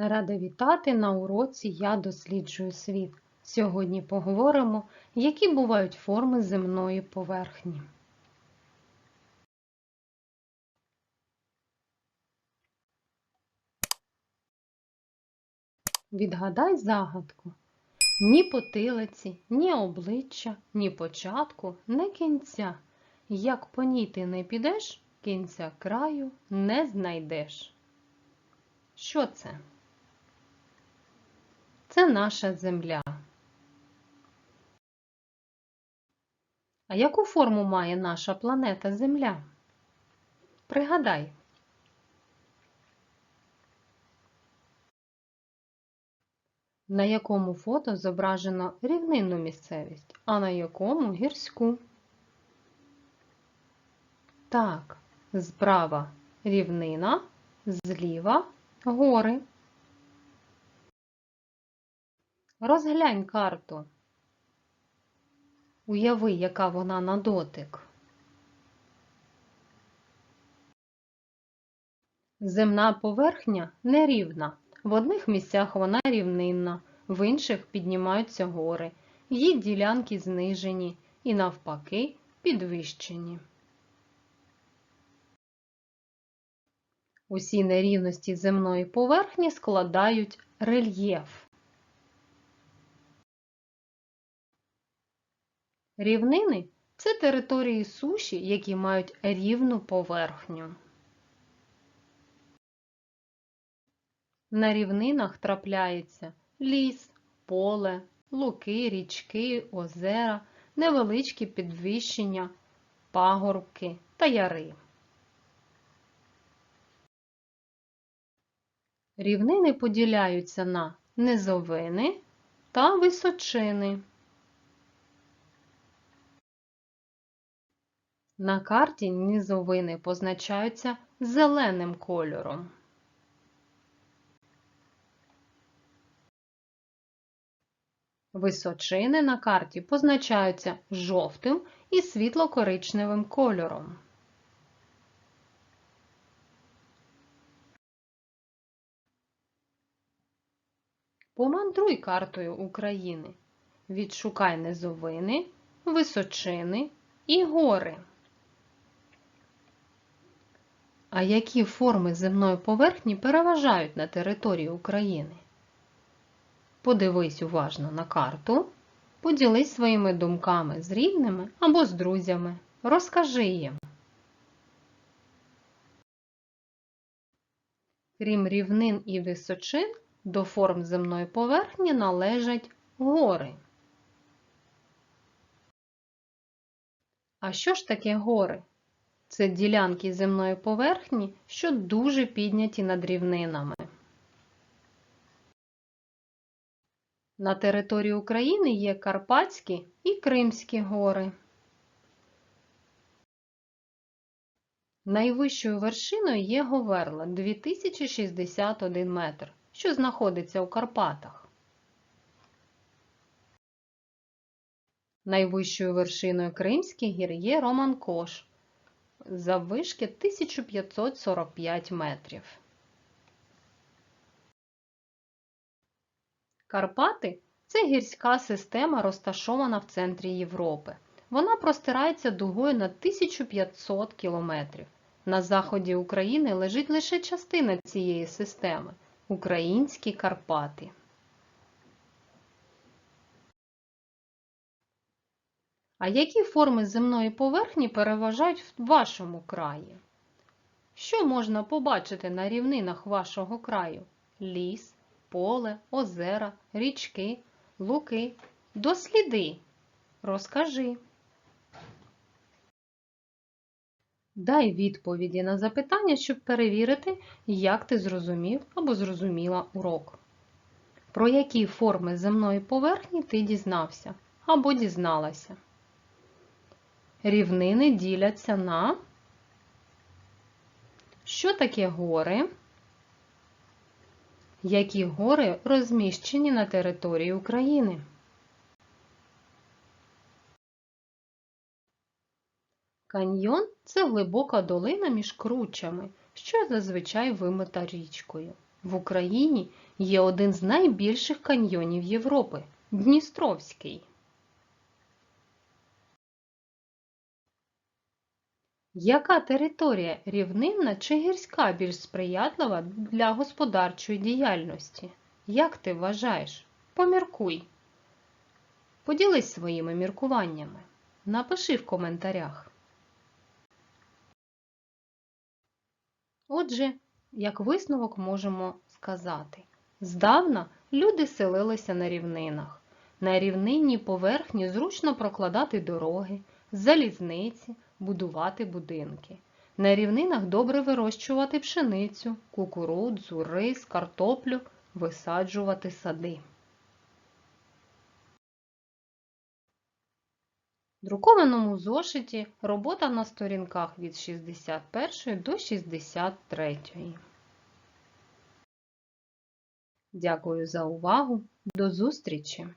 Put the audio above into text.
Рада вітати на уроці Я досліджую світ. Сьогодні поговоримо, які бувають форми земної поверхні. Відгадай загадку. Ні потилиці, ні обличчя, ні початку, ні кінця. Як по ній ти не підеш, кінця краю не знайдеш. Що це? Це наша земля. А яку форму має наша планета Земля? Пригадай. На якому фото зображено рівнинну місцевість, а на якому гірську? Так, справа рівнина, зліва гори. Розглянь карту. Уяви, яка вона на дотик. Земна поверхня нерівна. В одних місцях вона рівнинна, в інших піднімаються гори, її ділянки знижені і навпаки підвищені. Усі нерівності земної поверхні складають рельєф. Рівнини це території суші, які мають рівну поверхню. На рівнинах трапляється ліс, поле, луки, річки, озера, невеличкі підвищення, пагорбки та яри. Рівнини поділяються на низовини та височини. На карті низовини позначаються зеленим кольором. Височини на карті позначаються жовтим і світло-коричневим кольором. Помандруй картою України. Відшукай низовини, височини і гори. А які форми земної поверхні переважають на території України? Подивись уважно на карту, поділись своїми думками з рідними або з друзями. Розкажи їм. Крім рівнин і височин, до форм земної поверхні належать гори. А що ж таке гори? Це ділянки земної поверхні, що дуже підняті над рівнинами. На території України є Карпатські і Кримські гори. Найвищою вершиною є Говерла 2061 метр, що знаходиться у Карпатах. Найвищою вершиною Кримських гір є Романкош заввишки 1545 метрів. Карпати це гірська система, розташована в центрі Європи. Вона простирається дугою на 1500 кілометрів. На заході України лежить лише частина цієї системи українські Карпати. А які форми земної поверхні переважають в вашому краї? Що можна побачити на рівнинах вашого краю? Ліс, поле, озера, річки, луки. Досліди. Розкажи. Дай відповіді на запитання, щоб перевірити, як ти зрозумів або зрозуміла урок. Про які форми земної поверхні ти дізнався або дізналася. Рівнини діляться на що таке гори? Які гори розміщені на території України? Каньйон це глибока долина між кручами, що зазвичай вимита річкою. В Україні є один з найбільших каньйонів Європи Дністровський. Яка територія рівнинна чи гірська більш сприятлива для господарчої діяльності? Як ти вважаєш? Поміркуй. Поділись своїми міркуваннями. Напиши в коментарях. Отже, як висновок можемо сказати, здавна люди селилися на рівнинах. На рівнинній поверхні зручно прокладати дороги, залізниці, будувати будинки. На рівнинах добре вирощувати пшеницю, кукурудзу, рис, картоплю, висаджувати сади. Друкованому зошиті робота на сторінках від 61 до 63. Дякую за увагу. До зустрічі!